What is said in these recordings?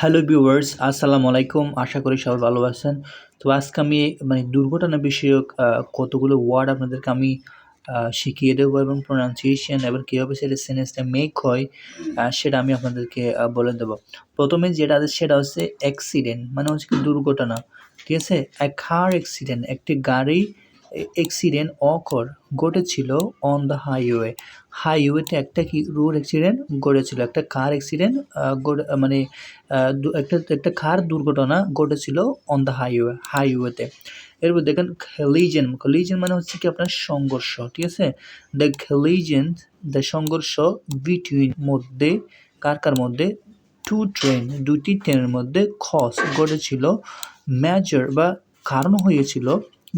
Hello viewers, আসসালামু আলাইকুম। আশা করি সবাই ভালো আছেন। তো আজকে আমি মানে দুর্ঘটনা বিষয়ক কতগুলো ওয়ার্ড আপনাদেরকে আমি শিখিয়ে দেবো এবং প্রোনাউন্সিয়েশন এবং কীভাবে সেটা সেন্টেন্সটা মেক হয় সেটা আমি আপনাদেরকে বলে দেবো। প্রথমে যেটা আছে সেটা হচ্ছে অ্যাক্সিডেন্ট মানে হচ্ছে কি দুর্ঘটনা। ঠিক আছে? এক কার অ্যাক্সিডেন্ট একটি গাড়ি অ্যাক্সিডেন্ট অকর ঘটেছিল অন দ্য হাইওয়ে হাইওয়েতে একটা কি রোড অ্যাক্সিডেন্ট ঘটেছিল, একটা কার অ্যাক্সিডেন্ট মানে একটা একটা কার দুর্ঘটনা ঘটেছিল অন দ্য হাইওয়ে হাইওয়েতে এরপর দেখেন খেলিজেন খেলিজেন মানে হচ্ছে কি আপনার সংঘর্ষ, ঠিক আছে? দ্য খেলিজেন দ্য সংঘর্ষ বিটুইন মধ্যে, কার কার মধ্যে? টু ট্রেন দুটি ট্রেনের মধ্যে খস ঘটেছিল। মেজর বা কারণ হয়েছিল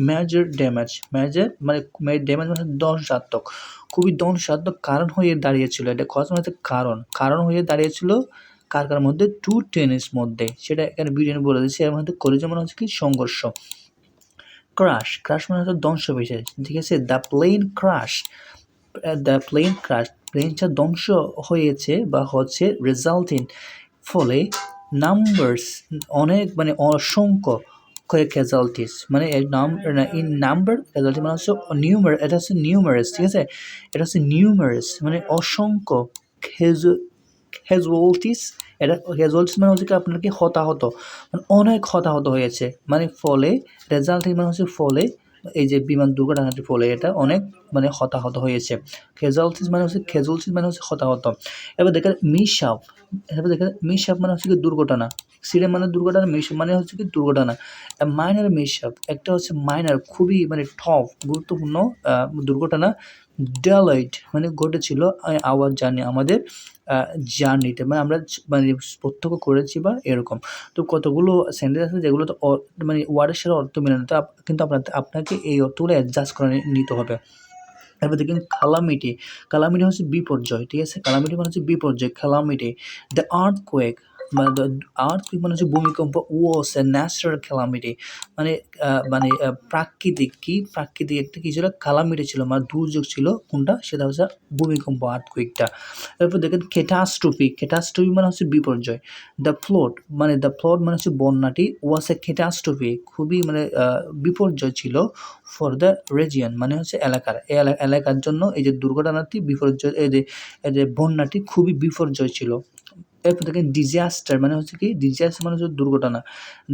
মেজর ড্যামেজ মেজর মানে ড্যামেজ মানে ধ্বংসাত্মক খুবই ধ্বংসাত্মক কারণ হয়ে দাঁড়িয়েছিল। এটা খস মানে কারণ। কারণ হয়ে দাঁড়িয়েছিল কার কার মধ্যে টু টেনিস মধ্যে। সেটা এখানে ভিডিও বলে দিচ্ছি এর মধ্যে কলেজে মানে হচ্ছে কি? সংঘর্ষ। ক্রাশ ক্রাশ মানে হচ্ছে ধ্বংস হয়েছে ঠিক আছে? The plane crash the plane crash প্লেনটা ধ্বংস হয়েছে বা হচ্ছে রেজাল্ট রেজাল্টিং ফলে নাম্বারস অনেক মানে অসংখ্য ক্যাজালটিস মানে এর নাম ইন নাম্বার ক্যাজালটি মানে হচ্ছে নিউমার এটা হচ্ছে নিউমারাস ঠিক আছে? এটা হচ্ছে নিউমারাস মানে অসংখ্য ক্যাজুয়ালিটিস এটা ক্যাজুয়ালিটিস মানে হচ্ছে আপনার কি হতাহত মানে অনেক হতাহত হয়েছে মানে ফলে রেজাল্টিং মানে হচ্ছে ফলে, এই যে বিমান দুর্ঘটনাটির ফলে এটা অনেক মানে হতাহত হয়েছে। ক্যাজুয়ালিটিস মানে হচ্ছে ক্যাজুয়ালিটিস মানে হচ্ছে হতাহত। এবার দেখেন মিশাপ এবার দেখেন মিশাপ মানে হচ্ছে কি দুর্ঘটনা। অ্যাক্সিডেন্ট মানে দুর্ঘটনা মিশাপ মানে হচ্ছে কি দুর্ঘটনা। মাইনার মিশাপ একটা হচ্ছে মাইনার খুবই মানে টফ গুরুত্বপূর্ণ দুর্ঘটনা। ডেলাইট মানে ঘটেছিল আওয়ার জার্নি, আমাদের জার্নিতে মানে আমরা মানে প্রত্যক্ষ করেছি বা এরকম। তো কতগুলো সেন্টেন্স আছে যেগুলো তো মানে ওয়ার্ডের সাথে অর্থ মেলে না, তো কিন্তু আপনার, আপনাকে এই অর্থগুলো অ্যাডজাস্ট করে নিতে হবে। তারপর দেখুন কালামিটি কালামিটি হচ্ছে বিপর্যয়, ঠিক আছে? কালামিটি মানে হচ্ছে বিপর্যয় calamity the earthquake the মানে হচ্ছে ভূমিকম্প, ওয়াস, এ ন্যাচারাল ক্যালামিটি মানে মানে প্রাকৃতিক কি? প্রাকৃতিক একটা কি ছিল? কালামিটি ছিল মানে দুর্যোগ ছিল, কোনটা? সেটা হচ্ছে ভূমিকম্প আর্থ কোয়েকটা তারপর দেখেন কেটাস্ট্রফি কেটাস্ট্রফি মানে হচ্ছে বিপর্যয়। দ্য ফ্লোট মানে দ্য ফ্লোট মানে হচ্ছে বন্যাটি ওয়াস এ কেটাস্ট্রফি খুবই মানে বিপর্যয় ছিল ফর দ্য রেজিয়ন মানে হচ্ছে এলাকার। এলাকার জন্য এই যে দুর্ঘটনাটি, বিপর্যয় এই যে বন্যাটি খুবই বিপর্যয় ছিল। এরপর দেখেন ডিজাস্টার মানে হচ্ছে কি ডিজাস্টার মানে হচ্ছে দুর্ঘটনা।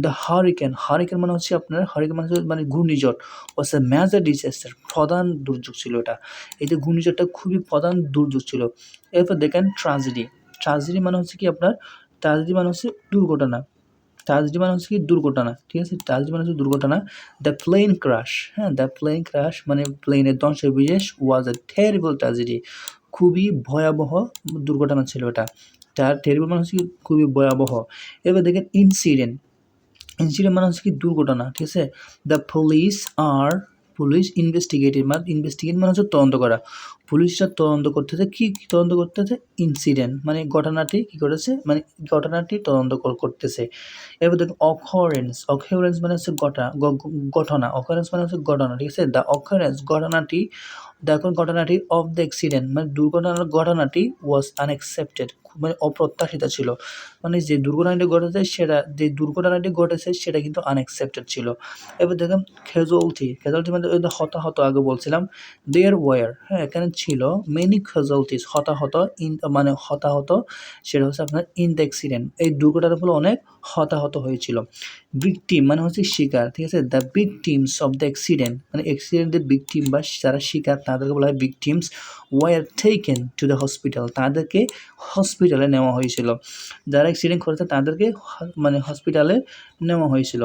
দ্য হারিকেন হারিকেন মানে হচ্ছে আপনার হারিকেন মানে মানে ঘূর্ণিঝড়। ওয়াস এ মেজর ডিজাস্টার প্রধান দুর্যোগ ছিল এটা। যে ঘূর্ণিঝড়টা খুবই প্রধান দুর্যোগ ছিল। এরপর দেখেন ট্রাজেডি ট্রাজেডি মানে হচ্ছে কি আপনার ট্রাজেডি মানে হচ্ছে দুর্ঘটনা। ট্রাজেডি মানে হচ্ছে কি দুর্ঘটনা, ঠিক আছে? ট্রাজেডি মানে হচ্ছে দুর্ঘটনা। দ্য প্লেন ক্রাশ হ্যাঁ দ্য প্লেন ক্রাশ মানে প্লেনের ধ্বংস বিশেষ ওয়াজ এ টেরিবল ট্রাজেডি খুবই ভয়াবহ দুর্ঘটনা ছিল এটা। তার টেরিবল মানে হচ্ছে কি খুবই ভয়াবহ। এবার দেখেন ইনসিডেন্ট ইনসিডেন্ট মানে হচ্ছে কি দুর্ঘটনা, ঠিক আছে? দ্য পুলিশ আর পুলিশ ইনভেস্টিগেটিভ মানে ইনভেস্টিগেট মানে হচ্ছে তদন্ত করা। পুলিশরা তদন্ত করতেছে কি কি তদন্ত করতেছে ইনসিডেন্ট মানে ঘটনাটি কি করেছে? মানে ঘটনাটি তদন্ত করতেছে। এবার দেখুন অকরেন্স অকরেন্স মানে হচ্ছে গ- ঘটনা অকরেন্স মানে হচ্ছে ঘটনা, ঠিক আছে? দ্য অকরেন্স ঘটনাটি, দেখুন, ঘটনাটি অফ দ্য অ্যাক্সিডেন্ট মানে দুর্ঘটনার ঘটনাটি ওয়াজ আনএক্সেপ্টেড মানে অপ্রত্যাশিত ছিল। মানে যে দুর্ঘটনাটি ঘটেছে, সেটা যে দুর্ঘটনাটি ঘটেছে, সেটা কিন্তু আনএক্সেপ্টেড ছিল। এবার দেখুন খেজুয়ালটি খেজুয়ালটি মানে হতাহত আগে বলছিলাম দেয়ার ওয়ার হ্যাঁ এখানে ছিল। মেনি খেজুয়ালটিস হতাহত ইন মানে হতাহত, সেটা হচ্ছে আপনার ইন দ্য অ্যাক্সিডেন্ট এই দুর্ঘটনার ফলে অনেক হতাহত হয়েছিল। ভিকটিম মানে হচ্ছে শিকার, ঠিক আছে? The victims of the accident মানে অ্যাক্সিডেন্টের ভিকটিম বা যারা শিকার, তাদেরকে বলা হয় big victims were taken to the hospital তাদেরকে হসপিটালে নেওয়া হয়েছিল। যারা অ্যাক্সিডেন্ট করেছে, তাদেরকে মানে হসপিটালে নেওয়া হয়েছিল।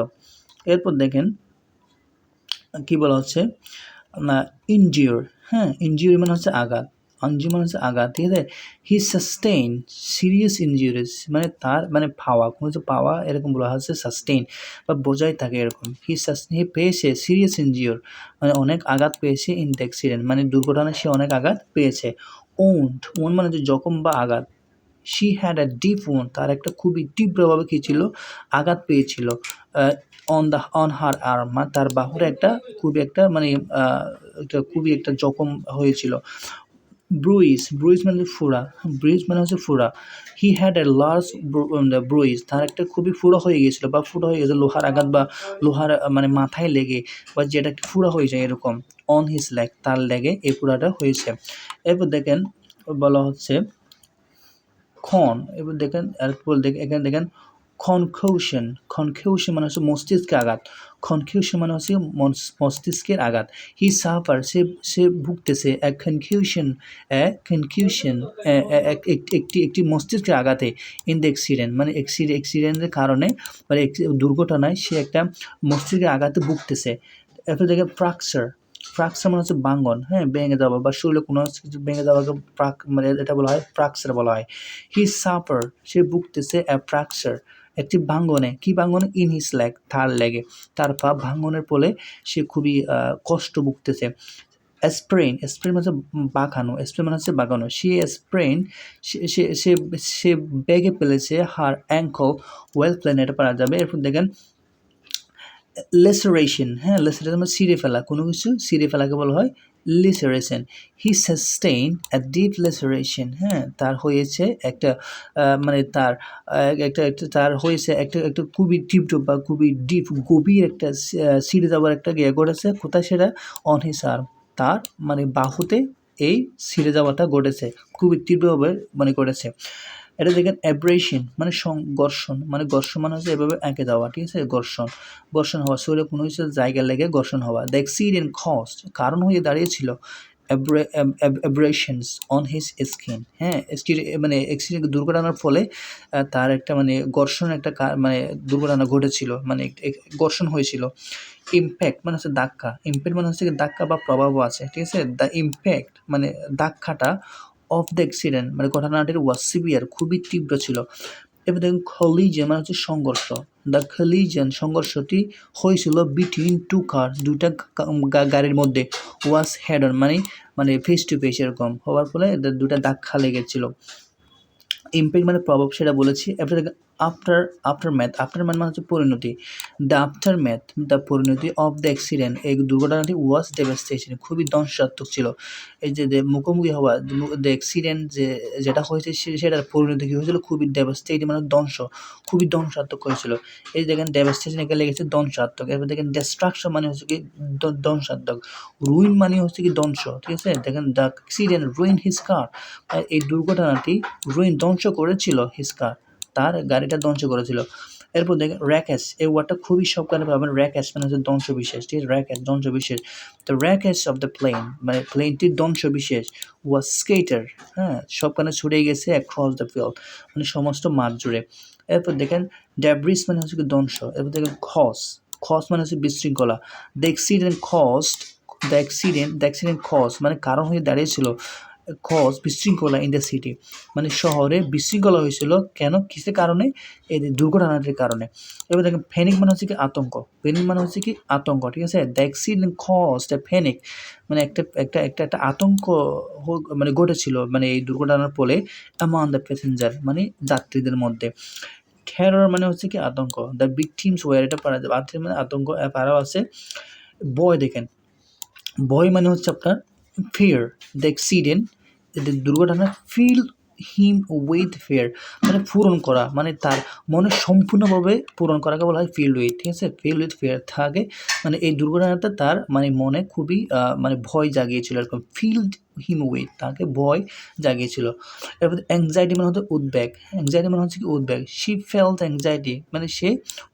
এরপর দেখেন, কি বলা হচ্ছে? না ইনজিওর হ্যাঁ ইনজিওর মানে হচ্ছে আঘাত। ইনজিওর মানে হচ্ছে আঘাত, ঠিক আছে? হি সাস্টেইন সিরিয়াস ইনজিউরিস মানে তার মানে পাওয়া, কোনো কিছু পাওয়া এরকম বলা হচ্ছে সাস্টেইন বা বোঝাই থাকে এরকম। হি হি পেয়েছে সিরিয়াস ইনজিওর মানে অনেক আঘাত পেয়েছে ইন দ্য অ্যাক্সিডেন্ট মানে দুর্ঘটনায় সে অনেক আঘাত পেয়েছে। ওন্ড ওন মানে হচ্ছে জখম বা আঘাত। She had a deep wound তার একটা খুবই তীব্রভাবে কী ছিল? আঘাত পেয়েছিল অন দ্য অন হার মানে তার বাহুরে একটা খুবই একটা মানে একটা খুবই একটা জখম হয়েছিল। ব্রুইস ব্রুইস মানে ফোড়া ব্রুইস মানে হচ্ছে ফোড়া হি হ্যাড এ লার্জ ব্রুইস তার একটা খুবই ফোড়া হয়ে গিয়েছিল বা ফোড়া হয়ে গেছে লোহার আঘাত বা লোহার মানে মাথায় লেগে, বা যেটা একটু ফোড়া হয়ে যায় এরকম অন হিস লেগ তার লেগে এই ফোড়াটা হয়েছে। এরপর দেখেন, বলা হচ্ছে খন এবার দেখেন এরপর দেখেন এখানে দেখেন কনকিউশন কনকিউশন মানে হচ্ছে মস্তিষ্কে আঘাত। কনকিউশন মানে হচ্ছে মস- মস্তিষ্কের আঘাত। হি সাফার, সে সে ভুগতেছে। এক কনকিউশন কনকিউশন একটি একটি মস্তিষ্কের আঘাতে ইন দ্য অ্যাক্সিডেন্ট মানে অ্যাক্সিডেন্টের কারণে মানে দুর্ঘটনায় সে একটা মস্তিষ্কের আঘাতে ভুগতেছে। এরপর দেখেন ফ্রাকচার ফ্রাকচার মানে হচ্ছে বাঙ্গন হ্যাঁ ভেঙে যাওয়া বা শরীরে কোনো কিছু ভেঙে যাওয়াকে প্রাক মানে এটা বলা হয় ফ্রাকচার বলা হয়। হি সাফার সে ভুগতেছে এ ফ্র্যাকচার একটি ভাঙ্গনে কি ভাঙ্গনে ইন হিস লেগ তার লেগে তার পা ভাঙ্গনের ফলে সে খুবই কষ্ট ভুগতেছে। স্প্রেন স্প্রেন মানে বাঁকানো স্প্রেন মানে হচ্ছে বাঁকানো সে স্প্রেন সে সে সে বেগে ফেলেছে হার অ্যাঙ্কল ওয়েল প্লেন এটা পারা যাবে। এরপর দেখেন লেসারেশন হ্যাঁ লেসারেশন মানে ছিঁড়ে ফেলা, কোনো কিছু ছিঁড়ে ফেলাকে বলা হয় লেসারেশন হি সাস্টেইন আ ডিপ লেসারেশন হ্যাঁ তার হয়েছে একটা মানে তার একটা একটা, তার হয়েছে একটা একটা খুবই তীব্র বা খুবই ডিপ গভীর একটা ছিঁড়ে যাওয়ার একটা ইয়ে করেছে কোথায় সেটা? অন হিস আর্ম তার মানে বাহুতে এই ছিঁড়ে যাওয়াটা ঘটেছে, খুবই তীব্রভাবে মানে করেছে এটা দেখেন অ্যাব্রেশন মানে সংঘর্ষণ মানে ঘর্ষণ মানে হচ্ছে এভাবে এঁকে যাওয়া ঠিক আছে? ঘর্ষণ ঘর্ষণ হওয়া শরীরে কোনো কিছু জায়গা লেগে ঘর্ষণ হওয়া। দ্য অ্যাক্সিডেন্ট কস্ট কারণ হয়ে দাঁড়িয়েছিল অ্যাব্রেশনস অন হিজ স্কিন হ্যাঁ? মানে অ্যাক্সিডেন্ট দুর্ঘটনার ফলে তার একটা মানে ঘর্ষণ একটা মানে দুর্ঘটনা ঘটেছিল মানে ঘর্ষণ হয়েছিল। ইম্প্যাক্ট মানে হচ্ছে ধাক্কা ইম্প্যাক্ট মানে হচ্ছে ধাক্কা বা প্রভাবও আছে, ঠিক আছে? দ্য ইম্প্যাক্ট মানে ধাক্কাটা অফ দ্য অ্যাক্সিডেন্ট মানে ঘটনাটির ওয়াজ সিভিয়ার খুবই তীব্র ছিল। এবার দেখুন, খলিজে মানে হচ্ছে সংঘর্ষ। দ্য খলিজন সংঘর্ষটি হয়েছিল বিটুইন টু কার গা- গাড়ির মধ্যে। ওয়াস হেড অন মানে মানে ফেস টু ফেস এরকম। হওয়ার ফলে দুটা ধাক্কা লেগেছিল। ইম্প্যাক্ট মানে প্রভাব সেটা বলেছি। এরপরে after aftermath aftermath মানে হচ্ছে পরিণতি। দ্য আফটার ম্যাথ দ্য পরিণতি অফ দ্য অ্যাক্সিডেন্ট এই দুর্ঘটনাটি ওয়াজ ডেভাস্টেশন খুবই ধ্বংসাত্মক ছিল। এই যে মুখোমুখি হওয়া দ্য অ্যাক্সিডেন্ট যে, যেটা হয়েছে সেটার পরিণতি কী হয়েছিল? খুবই ডেভাস্টেটিং মানে ধ্বংস খুবই ধ্বংসাত্মক হয়েছিল। এই দেখেন ডেভাস্টেশন এখানে লেগেছে ধ্বংসাত্মক এরপর দেখেন ডিস্ট্রাকশন মানে হচ্ছে কি ধ্ব- ধ্বংসাত্মক রুইন মানে হচ্ছে কি ধ্বংস ঠিক আছে? দেখেন the accident ruin his car এই দুর্ঘটনাটি রুইন ধ্বংস করেছিল হিস কার তার গাড়িটা ধ্বংস করেছিল। এরপর দেখেন র্যাকেস এই ওয়ার্ডটা খুবই সবখানে পাবেন। র্যাকেস মানে হচ্ছে ধ্বংস বিশেষ ঠিক আছে? র্যাকেস ধ্বংস বিশেষ the wreckage of the plane মানে প্লেনটির ধ্বংস বিশেষ স্কেটার হ্যাঁ? সবখানে ছড়ে গেছে অ্যাক্রস দ্য ফিল্ড মানে সমস্ত মাঠ জুড়ে। এরপর দেখেন ড্যাব্রিস মানে হচ্ছে ধ্বংস, এরপর দেখেন খস খস মানে হচ্ছে বিশৃঙ্খলা। The accident caused the accident the accident cause মানে কারণ হয়ে দাঁড়িয়েছিল কজ বিশৃঙ্খলা ইন দ্য সিটি মানে শহরে বিশৃঙ্খলা হয়েছিল কেন? কিসের কারণে? এই দুর্ঘটনাটির কারণে। এবার দেখেন ফেনিক মানে হচ্ছে কি আতঙ্ক। ফেনিক মানে হচ্ছে কি আতঙ্ক, ঠিক আছে? The accident cause the panic মানে একটা একটা একটা একটা আতঙ্ক মানে ঘটেছিল মানে এই দুর্ঘটনার ফলে অ্যামাউন্ট দ্য প্যাসেঞ্জার মানে যাত্রীদের মধ্যে। টেরর মানে হচ্ছে কি আতঙ্ক। দ্য ভিকটিমস ওয়ার এটা পারা যাবে মানে আতঙ্ক পারাও আছে। বয় দেখেন। ভয় মানে হচ্ছে আপনার ফিয়ার দ্য অ্যাক্সিডেন্ট দুর্ঘটনা ফিল হিম উইথ ফেয়ার মানে পূরণ করা মানে তার মনে সম্পূর্ণভাবে পূরণ করাকে বলা হয় ফিল উইথ ঠিক আছে? ফিল উইথ ফেয়ার থাকে। মানে এই দুর্ঘটনাটা তার মানে মনে খুবই মানে ভয় জাগিয়েছিল এরকম। ফিল্ড হিম তাকে ভয় জাগিয়েছিল। এরপর অ্যাংজাইটি মানে হচ্ছে উদ্বেগ। অ্যাংজাইটি মানে হচ্ছে কি উদ্বেগ? শি ফেলথ অ্যাংজাইটি মানে সে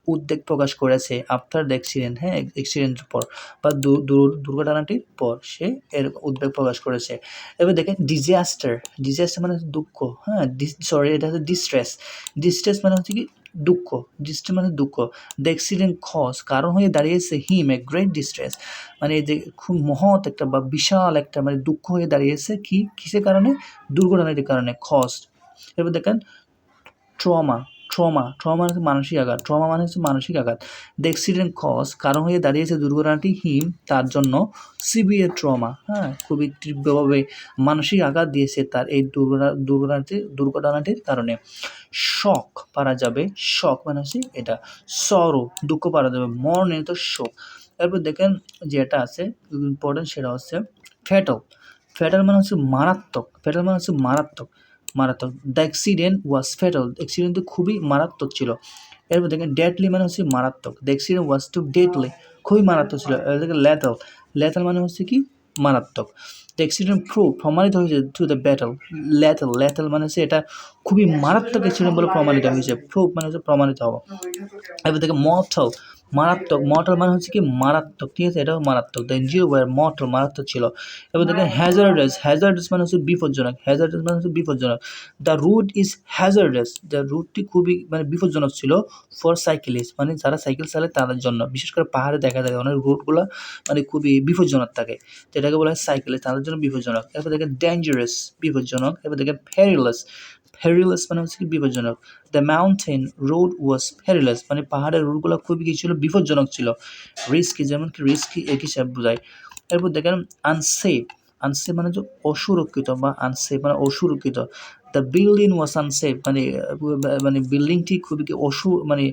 উদ্বেগ প্রকাশ করেছে আফটার দ্য অ্যাক্সিডেন্ট হ্যাঁ অ্যাক্সিডেন্টের পর বা দুর্ঘটনাটির পর সে এর উদ্বেগ প্রকাশ করেছে। এবার দেখেন ডিজাস্টার ডিজাস্টার মানে দুঃখ হ্যাঁ সরি এটা হচ্ছে ডিস্ট্রেস ডিস্ট্রেস মানে হচ্ছে কি দুঃখ ডিস্ট্রেস মানে দুঃখ। দ্য অ্যাক্সিডেন্ট খস কারণ হয়ে দাঁড়িয়েছে হিম এ গ্রেট ডিস্ট্রেস মানে যে খুব মহৎ একটা বা বিশাল একটা মানে দুঃখ হয়ে দাঁড়িয়েছে কি, কিসের কারণে? দুর্ঘটনাটির কারণে খস এবার দেখেন ট্রমা ট্রমা ট্রমা মানে হচ্ছে মানসিক আঘাত, ট্রমা মানে হচ্ছে মানসিক আঘাত। দ্য অ্যাক্সিডেন্ট কজ কারণ হয়ে দাঁড়িয়েছে দুর্ঘটনাটি হিম, তার জন্য সিভিয়ার ট্রমা হ্যাঁ খুবই তীব্রভাবে মানসিক আঘাত দিয়েছে তার এই দুর্ঘটনা দুর্ঘটনাটির দুর্ঘটনাটির কারণে। শক পারা যাবে, শক মানে হচ্ছে এটা সরো দুঃখ পারা যাবে মর্নে তো শোক। এরপর দেখেন যেটা আছে ইম্পর্টেন্ট সেটা হচ্ছে ফ্যাটল ফ্যাটাল মানে হচ্ছে মারাত্মক ফ্যাটাল মানে হচ্ছে মারাত্মক। মারাত্মক। দ্য অ্যাক্সিডেন্ট ওয়াজ ফ্যাটাল অ্যাক্সিডেন্টটি খুবই মারাত্মক ছিল। এরপর দেখেন ডেডলি মানে হচ্ছে মারাত্মক। The accident was too deadly খুবই মারাত্মক ছিল। দেখেন ল্যাথাল ল্যাথাল মানে হচ্ছে কি? মারাত্মক। দ্য অ্যাক্সিডেন্ট প্রুভ প্রমাণিত হয়েছে to the battle lethal lethal মানে হচ্ছে এটা খুবই মারাত্মক অ্যাক্সিডেন্ট বলে প্রমাণিত হয়েছে। প্রুভ মানে হচ্ছে প্রমাণিত হওয়া। এবার দেখে মর্টাল মারাত্মক মর্টাল মানে হচ্ছে কি মারাত্মক ঠিক আছে? এটাও মারাত্মক। দ্য ইঞ্জিও ওয়ার মর্টাল মারাত্মক ছিল। এবার দেখেন হ্যাজার্ডাস হ্যাজার্ডাস মানে হচ্ছে বিপজ্জনক হ্যাজার্ডাস মানে হচ্ছে বিপজ্জনক। The route is hazardous the রুটটি খুবই মানে বিপজ্জনক ছিল ফর সাইকেলিস্ট মানে যারা সাইকেল চালায় তাদের জন্য। বিশেষ করে পাহাড়ে দেখা যায় অনেক রুটগুলো মানে খুবই বিপজ্জনক থাকে। তো এটাকে বলা হয় সাইকেলে তাদের জন্য বিপজ্জনক। এরপর দেখেন ডেঞ্জারাস বিপজ্জনক। এরপর দেখেন ফেরিলাস ফেরিলাস মানে হচ্ছে কি বিপজ্জনক। The mountain road was perilous মানে পাহাড়ের রোডগুলো খুবই কি ছিল বিপজ্জনক ছিল। রিস্কি যেমন কি রিস্কি এক হিসাব বোঝায়। এরপর দেখেন আনসেফ আনসেফ মানে যে অসুরক্ষিত বা আনসেফ মানে অসুরক্ষিত। দ্য বিল্ডিং ওয়াজ আনসেফ মানে মানে বিল্ডিংটি খুবই কি অসু মানে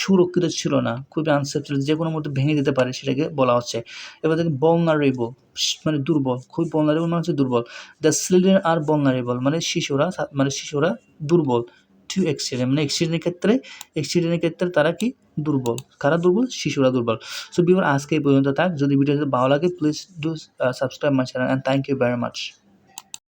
সুরক্ষিত ছিল না, খুবই আনসেফ ছিল, যে কোনো মধ্যে ভেঙে দিতে পারে সেটাকে বলা হচ্ছে। এবার দেখেন বলনারেবল মানে দুর্বল, খুবই বলনারেবল মানে হচ্ছে দুর্বল। দ্য চিলড্রেন আর বলনারেবল মানে শিশুরা মানে শিশুরা দুর্বল। টু অ্যাক্সিডেন্ট মানে অ্যাক্সিডেন্টের ক্ষেত্রে অ্যাক্সিডেন্টের ক্ষেত্রে তারা কি? দুর্বল। কারা দুর্বল? শিশুরা দুর্বল। সো বিভিন্ন আজকে এই পর্যন্ত থাক। যদি ভিডিওটি ভালো লাগে please do subscribe my channel and thank you very much